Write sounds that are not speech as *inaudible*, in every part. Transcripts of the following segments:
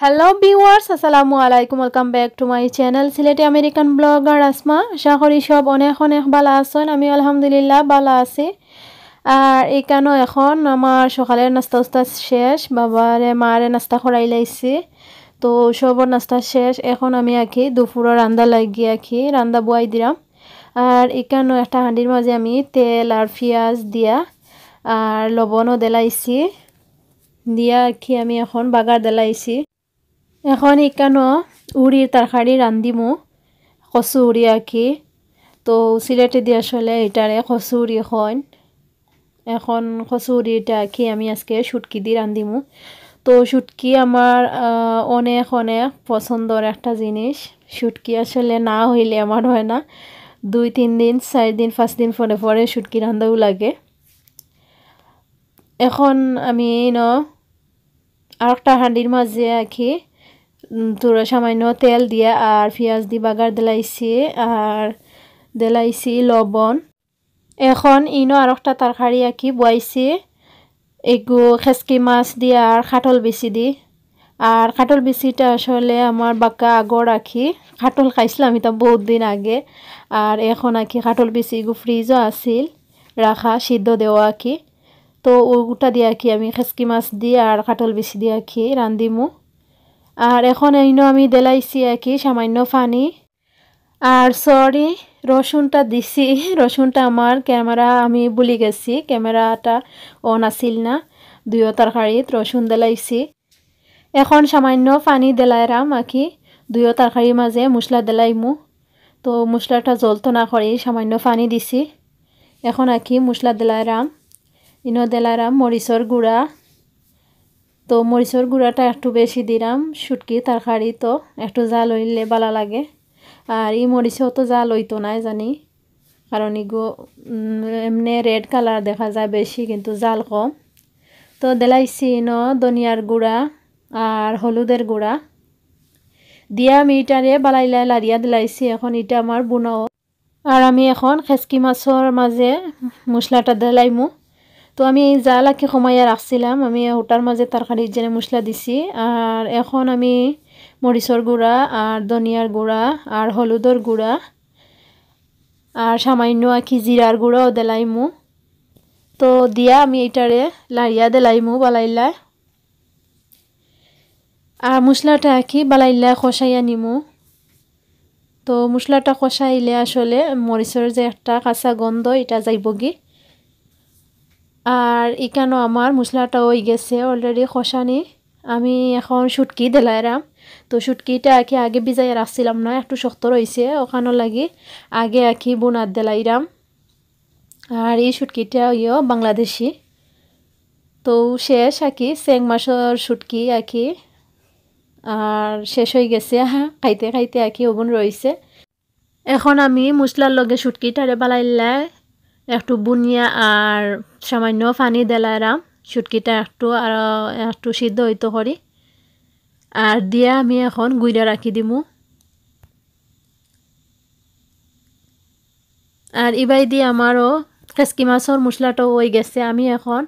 Hello viewers আসসালামু আলাইকুম welcome back to my channel Sylheti American blogger Asma আশা করি সব অনেক অনেক ভালো আছেন। আমি আলহামদুলিল্লাহ ভালো আছি। আর এখানেও এখন আমার সকালের নাস্তা উস্তা শেষ। বাবারে, মারে নাস্তা করাই লাইছি। তো সবর নাস্তা শেষ। এখন আমি আঁকি দুপুরের রান্দা লাগি আঁকি, রান্দা বয়াই দিলাম। আর এখানেও একটা হাঁডির মাঝে আমি তেল আর পেঁয়াজ দিয়া আর লবণও দেলাইছি। দিয়া আঁকি আমি এখন বাগার দেলাইছি। এখন ইকানো উড়ির তরকারি রান্দিমু কচু উড়ি আঁকি। তো সিলেটে দিয়ে আসলে এটারে কচু উড়ি হয় এখন কচু উড়িটা আঁকি আমি আজকে শুটকি দিয়ে রান্দিমু তো শুটকি আমার অনেক অনেক পছন্দর একটা জিনিস শুটকি আসলে না হইলে আমার হয় না। দুই, তিন দিন চার দিন, পাঁচ দিন পরে পরে শুটকি রান্দাও লাগে। এখন আমি ন আর একটা হাঁডির মাঝে আঁকি। তোরা সামান্য তেল দিয়ে আর পেঁয়াজ দি বাগার দিলাইছি আর দিলাইছি লবণ। এখন ইনো আর একটা তরকারি আঁকি বয়াইছি। এগু খেসকি মাছ দিয়ে আর খাটল বেশি দি। আর খাটল বেশিটা আসলে আমার বাক্কা আগর আঁকি। খাটল খাইছিলাম এটা বহুত দিন আগে। আর এখন আঁকি খাটল বেশি এগু ফ্রিজও আছিল, রাখা, সিদ্ধ দেওয়া আঁকি। তো ওগুটা দিয়ে আঁকি আমি, খেসকি মাছ দিয়ে আর খাটল বেশি দিয়ে আঁকি রান্দিমু আর এখন এইনো আমি দেলাইছি কি সামান্য পানি। আর সরি রসুনটা দিছি। *laughs* রসুনটা আমার ক্যামেরা, আমি ভুলি গেছি, ক্যামেরাটা অন আসিল না। দুইও তরকারিত রসুন দেলাইছি। এখন সামান্য পানি দেলাইরাম আঁকি। দুইও তরকারির মাঝে মশলা দেলাইমু। তো মশলাটা জ্বলতো না করি, সামান্য পানি দিছি। এখন আঁকি মশলা দেলাইরাম। ইনো দেলাইরাম মরিচর গুঁড়া। তো মরিচর গুঁড়াটা একটু বেশি দিলাম, শুটকি, তরকারি তো একটু জাল হইলে ভালো লাগে। আর এই মরিচও তো জাল হইতো না জানি। কারণ ইগো এমনি রেড কালার দেখা যায় বেশি, কিন্তু জাল কম। তো দেলাইছি ন ধনিয়ার গুঁড়া আর হলুদের গুঁড়া। দিয়া আমি ইটারে বালাইলাই লারিয়া দিলাইছি, এখন এটা আমার বুনাও আর আমি এখন খেসকি মাছর মাঝে মশলাটা দিলাইমু। তো আমি এই জালাকে সময় রাখছিলাম আমি ওটার মাঝে তরকারির জেনে মশলা দিছি আর এখন আমি মরিচর গুঁড়া আর ধনিয়ার গুঁড়া আর হলুদর গুঁড়া আর সামান্য আঁকি জিরার গুঁড়াও দেলাইমু তো দিয়া আমি এটারে লাড়িয়া দেলাইমু বালাইলা। আর মশলাটা আঁকি বালাইলা খসাইয়া নিমু তো মশলাটা কষাইলে আসলে মরিচের যে একটা কাঁচা গন্ধ, এটা যাইবগি। আর এখানেও আমার মশলাটা হয়ে গেছে অলরেডি খসানি। আমি এখন শুটকি দিলাইরাম তো শুটকিটা আঁকি আগে বিজাই রাখছিলাম না, একটু শক্ত রয়েছে ওখানে লাগি আগে আঁকি বোনার দিলাইরাম আর এই শুটকিটা ইয়ে বাংলাদেশি। তো শেষ আঁকি চেং মাছের শুটকি আঁকি আর শেষ হয়ে গেছে হ্যাঁ *laughs* খাইতে খাইতে আঁকি ওগুন রয়েছে। এখন আমি মশলার লগে শুটকিটারে বালাইলাই একটু বুনিয়া আর সামান্য পানি দেলাইরাম শুটকিটা একটু আর, একটু সিদ্ধ হইতে করি। আর দিয়া আমি এখন গুইরা রাখি দিমু। আর ইবাই দিয়ে আমারও খেসকি মাছর মশলাটাও হয়ে গেছে। আমি এখন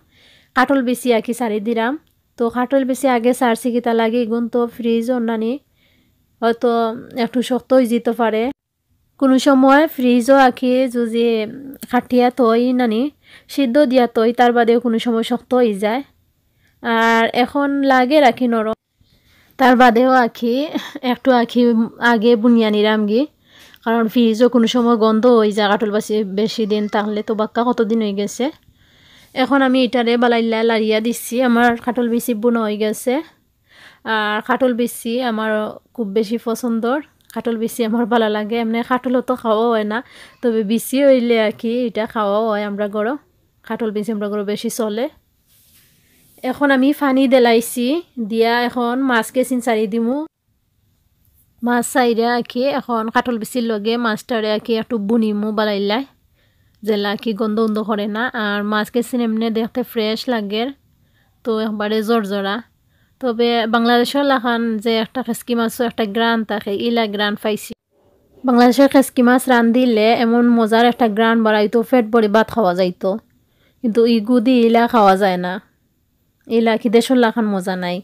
কাটল বেশি আঁকি সারি দিলাম তো কাটল বেশি আগে সারছি লাগে গুণ তো ফ্রিজ অন্যানি হয়তো একটু শক্ত হয়ে যেতে পারে সময় ফ্রিজও আঁকি যদি খাটিয়া তৈ নানি, সিদ্ধ দিয়া তৈ তার বাদেও কোনো সময় শক্ত হয়ে যায়। আর এখন লাগে রাখি নরম তার বাদেও আঁকি, একটু আঁকি আগে বুনিয়া নিরাম গি কারণ ফ্রিজও কোনো সময় গন্ধ হয়ে যায় কাটল বাসি বেশি দিন তাহলে তো বাক্কা কতদিন হয়ে গেছে। এখন আমি এটারে বালাইলা লাড়িয়া দিচ্ছি আমার কাটল বেশি বুনো হয়ে গেছে। আর কাটল বেশি আমার খুব বেশি পছন্দর কাটল বেশি আমার ভালো লাগে, এমনি কাটলও তো খাওয়া হয় না। তবে বেশি হইলে আর কি এটা খাওয়াও হয় আমরা গরো কাটল বেশি আমরা গরো বেশি চলে। এখন আমি ফানি দেলাইছি, দিয়া এখন মাছকে চিনচারি দিমু। মাছ চাইরে আঁকি এখন কাটল বেশির লগে মাছটারে আঁকি একটু বুনিমু বালাইলাই জেলা কি গন্ধ গন্ধ করে না, আর মাছকে এমনি দেখতে ফ্রেশ লাগে। তো একবারে জোর জোড়া। তবে বাংলাদেশের লাখান যে একটা খেসকি মাছও একটা গ্রান থাকে ইলা গ্রান পাইছি। বাংলাদেশের খেসকি মাছ রান্ধিলে এমন মজার একটা গ্রান বাড়াইতো ফেট ভরে ভাত খাওয়া যাইতো। কিন্তু ইগুদি ইলা খাওয়া যায় না। ইলা কি দেশের লাখান মজা নাই।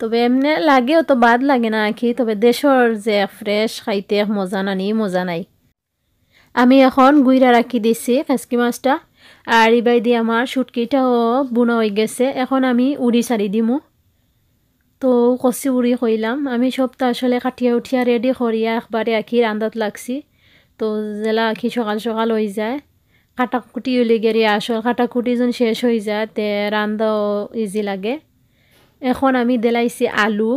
তবে এমনি লাগেও তো বাদ লাগে না আঁকি তবে দেশর যে ফ্রেশ খাইতে মজা নানি মজা নাই। আমি এখন গুইরা রাখি দিছি খেসকি মাছটা, আর ইবাই দিয়ে আমার সুটকিটাও বুনো হয়ে গেছে, এখন আমি উড়ি সারি দিমু। তো কষি উড়ি কইলাম আমি সবটা আসলে কাটিয়া উঠিয়া রেডি করিয়া একবারে আঁকি রান্দাত লাগছি। তো জেলা আঁকি সকাল সকাল হয়ে যায়। কাটাকুটি হলে গেলে আসল কাটাকুটি যেন শেষ হয়ে যায়, তে রান্দাও ইজি লাগে। এখন আমি দেলাইছি আলু।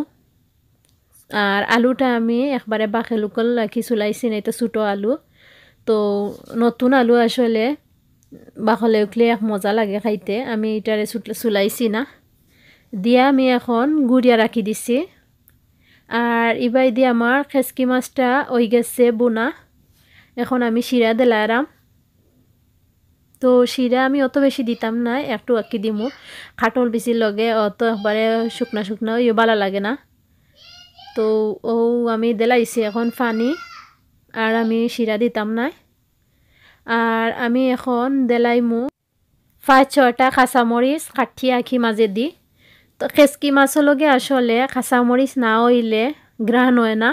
আর আলুটা আমি একবারে বাখে লুকল রাখি চুলাইছি না এটা ছোটো আলু। তো নতুন আলু আসলে বাখলে উঠলে এক মজা লাগে খাইতে। আমি এটারে চুলাইছি না। দিয়া আমি এখন গুড়িয়া রাখি দিছি। আর ইবাই দিয়ে আমার খেসকি মাছটা ওই গেছে বোনা। এখন আমি শিরা দিলাম তো শিরা আমি অত বেশি দিতাম না একটু আঁকি দিমু। খাটল বেশি লগে অত একবারে শুকনা শুকনা ইয়ে ভালো লাগে না। তো ও আমি দিলাইছি এখন ফানি, আর আমি শিরা দিতাম না আর আমি এখন দেলাইমু। পাঁচ ছয়টা কাঁচামরিচ কাঠি আঁকি মাঝে দি তো খেসকি মাছের লগে আসলে কাঁচামরিচ না হইলে গ্রাহণ হয় না।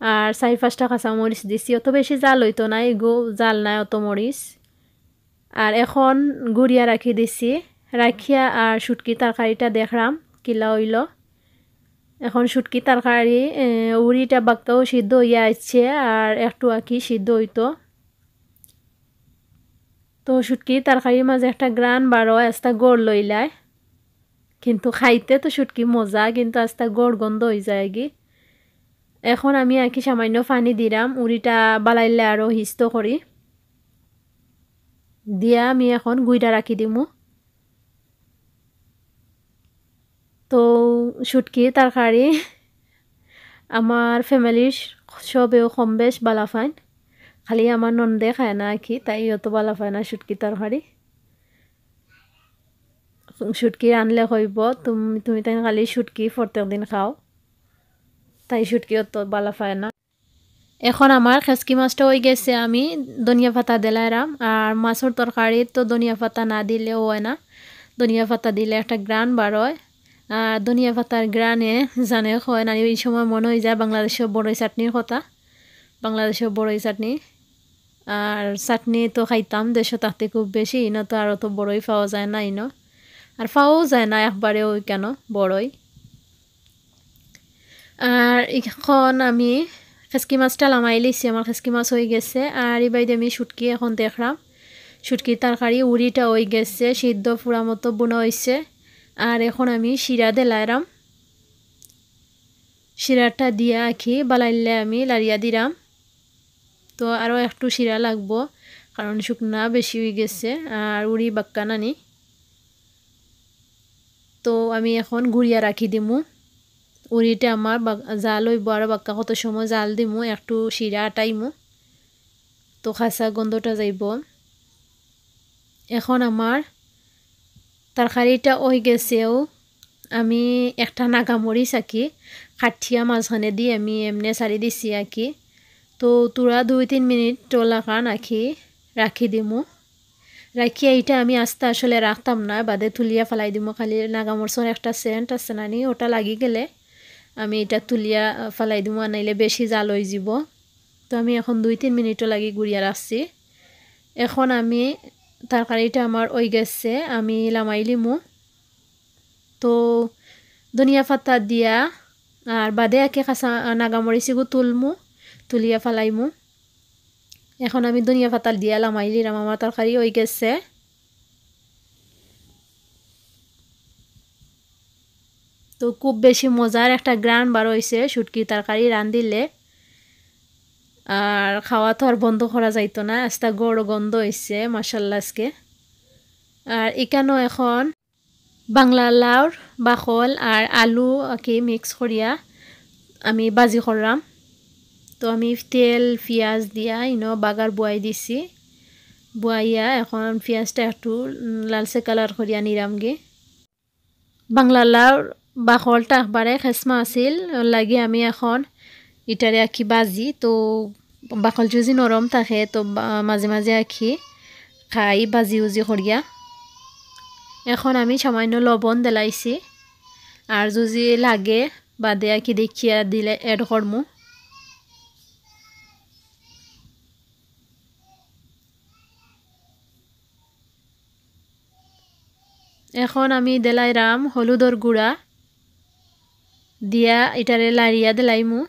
আর চারি পাঁচটা কাঁচামরিচ দিছি, অত বেশি জাল হইতো নাই গো জাল নাই অত মরিচ। আর এখন গুড়িয়া রাখি দিছি, রাখিয়া আর সুটকি তরকারিটা দেখলাম, কিলা হইল। এখন সুটকি তরকারি উড়িটা বাক্কাও সিদ্ধ হইয়া আসছে, আর একটু আঁকি সিদ্ধ হইতো। তো সুটকি তরকারির মাঝে একটা গ্রান বারো, আস্তা গড় লইলায়। কিন্তু খাইতে তো সুটকি মজা, কিন্তু আস্তা গড় গন্ধ হয়ে যায় কি এখন আমি আঁকি সামান্য পানি দিলাম উড়িটা বালাইলে আরও হিস্ত করি। দিয়া আমি এখন গুইটা রাখি দিমু। তো সুটকি, তরকারি, আমার ফ্যামিলির সবেও কম বেশ বালা ফাইন। খালি আমার নন্দে খায় না কি তাই অত বালা ফায় না সুটকি তরকারি। সুটকি আনলে কইব তুমি তুমি তাই খালি সুটকি প্রত্যেক দিন খাও তাই সুটকি অত বালা ফায় না এখন আমার খেসকি মাছটা হয়ে গেছে, আমি ধনিয়া পাতা দিলাইরাম আর মাছের তরকারি তো ধনিয়া পাতা না দিলেও হয় না। ধনিয়া পাতা দিলে একটা গ্রান বার হয় আর ধনিয়া পাতার গ্রানে জানে হয় না, এই সময় মনে হয়ে যায় বাংলাদেশের বড়ই চাটনির কথা। বাংলাদেশের বড়ই চাটনি। আর চাটনি তো খাইতাম দেশে তাতে খুব বেশি ইনো তো আর অত বড়ই পাওয়া যায় না, ইনো। আর পাওয়াও যায় না একবারে ওই কেন? বড়ই। আর এখন আমি খেসকি মাছটা লামাই লিছি আমার খেসকি মাছ হয়ে গেছে। আর বাইদে আমি শুটকি এখন দেখলাম শুটকির তরকারি উড়িটা হয়ে গেছে, সিদ্ধ ফুড়া মতো বোনা হয়েছে আর এখন আমি শিরা দিলাইরাম শিরাটা দিয়া আঁকি বালাইলে আমি লারিয়া দিলাম তো আরও একটু শিরা লাগবো কারণ শুকনা বেশি হয়ে গেছে। আর উড়ি বাক্কা নানি। তো আমি এখন গুড়িয়া রাখি দিমু। উড়িটা আমার জাল হইব আর বাক্কা কত সময় জাল দিমু, একটু শিরা আটাইমু। তো খাসা গন্ধটা যাইব। এখন আমার তরকারিটা ওই গেছেও আমি একটা নাগামরিচ আঁকি কাঠিয়া মাঝখানে দিয়ে আমি এমনি সারি দিছি আঁকি। তো তোরা দুই তিন মিনিট টোলা কান আঁকি রাখি দিমু। রাখিয়া এইটা আমি আস্তে আসলে রাখতাম না, বাদে তুলিয়া ফেলাই দিমু। খালি নাগামরচর একটা সেন্ট আছে নানি ওটা লাগি গেলে আমি এটা তুলিয়া ফেলাই দিমু আনাইলে বেশি জাল হয়ে যাব। তো আমি এখন দুই তিন মিনিটও লাগি গুড়িয়া রাখছি। এখন আমি তরকারিটা আমার ওই গেছে, আমি লামাই লিমু। তো ধনিয়া পাতা দিয়া, আর বাদে একে কাঁচা নাগামরিচিগু তুলমু, তুলিয়া ফেলাইমু। এখন আমি ধনিয়া পাতা দিয়া লামাই লিলাম আমার তরকারি ওই গেছে। তো খুব বেশি মজার একটা গ্রান বার হয়েছে সুটকি তরকারি রান্ধিলে। আর খাওয়া তো আর বন্ধ করা যাইতো না আস্তা গড় গন্ধ হয়েছে মাসাল্লা আজকে। আর এখানেও এখন বাংলা লাউর বাখল আর আলু কি মিক্স করিয়া আমি বাজি করলাম। তো আমি তেল, পিঁয়াজ দিয়া ইনো বাগার বুয়াই দিছি। বুয়াইয়া এখন পিঁয়াজটা একটু লালচে কালার করিয়া নিরামগে বাংলা লাউর বাখলটা একবারে খেসমা আছিল, লাগি আমি এখন ইটারে আঁকি বাজি, তো বাকল যদি নরম থাকে, তো মাঝে মাঝে আঁকি খাই বাজি উজি করিয়া এখন আমি সামান্য লবণ দেলাইছি আর যদি লাগে, বাদে আঁকি দেখিয়া দিলে এড করমু এখন আমি দেলাইরাম হলুদর গুঁড়া দিয়া এটারে লাড়িয়া দিলাইমু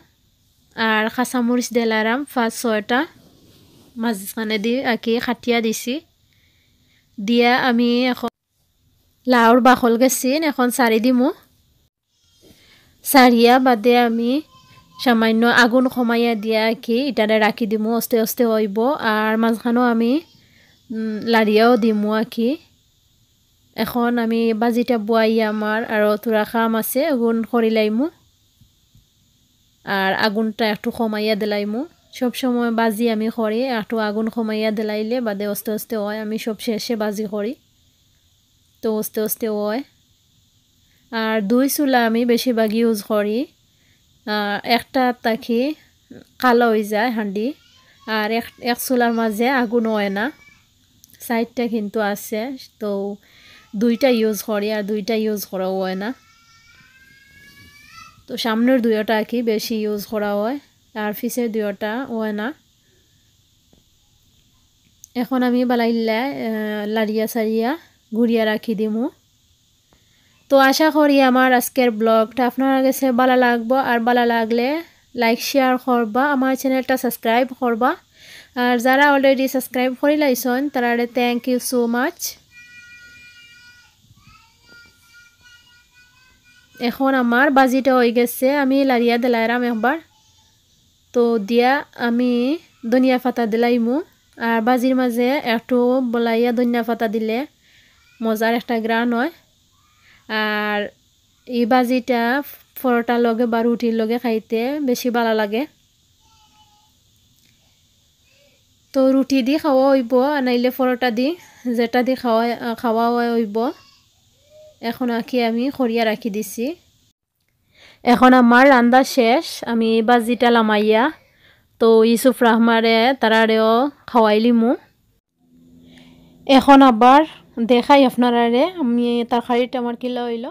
আর কাঁচামরিচ দিলারাম পাঁচ ছয়টা মাঝখানে দি আঁকি খাটিয়া দিছি। দিয়া আমি এখন লাউর বাখল গেছিন এখন চারি দিমু। চারিয়া বাদে আমি সামান্য আগুন কমাইয়া দিয়া কি ইটারে রাখি দিমু অস্তে অস্তে হইব আর মাঝখানেও আমি লাড়িয়াও দিমু আঁকি। এখন আমি বাজিটা বুয়াই আমার, আর তোরা খাম আছে আগুন করিলাইমু আর আগুনটা একটু কমাইয়া দিলাইমু। সব সময় বাজি আমি করি একটু আগুন কমাইয়া দিলাইলে বাদে আস্তে আস্তে হয়। আমি সব শেষে বাজি করি তো আস্তে আস্তে হয়। আর দুই চুলা আমি বেশিরভাগ ইউজ করি একটা তাকি কালো হয়ে যায় হাঁডি আর এক এক চুলার মাঝে আগুন হয় না। সাইডটা কিন্তু আছে, তো দুইটা ইউজ করি আর দুইটা ইউজ করাও হয় না। তো সামনের দুইটা কি বেশি ইউজ করা হয়, আর ফিসের দুইটা হয় না। এখন আমি বালাইলা লাড়িয়া সারিয়া ঘুরিয়া রাখি দিমু। তো আশা করি আমার আজকের ব্লগটা আপনার কাছে ভালো লাগবো, আর ভালো লাগলে লাইক শেয়ার করবা, আমার চ্যানেলটা সাবস্ক্রাইব করবা। আর যারা অলরেডি সাবস্ক্রাইব করে লাইছেন তারা থ্যাংক ইউ সো মাচ এখন আমার বাজিটা হয়ে গেছে, আমি লারিয়া দিলাইরাম একবার। তো দিয়া আমি ধনিয়া পাতা দিলাইমু। আর বাজির মাঝে একটু বলাইয়া ধনিয়া পাতা দিলে মজার একটা গ্রান হয়। আর এই বাজিটা পরোটার লগে বা রুটির লগে খাইতে বেশি ভালো লাগে। তো রুটি দি খাওয়া হইব, নাইলে পরোটা দি, যেটা দি খাওয়া খাওয়া হইব। এখন আঁকি আমি খড়িয়া রাখি দিছি। এখন আমার রান্না শেষ, আমি বাজিটা লামাইয়া, তো ইসুফ রহমারে তারারেও খাওয়াইলিমু এখন আবার দেখাই আপনারারে, আমি তরকারিটা আমার কিলা হইল।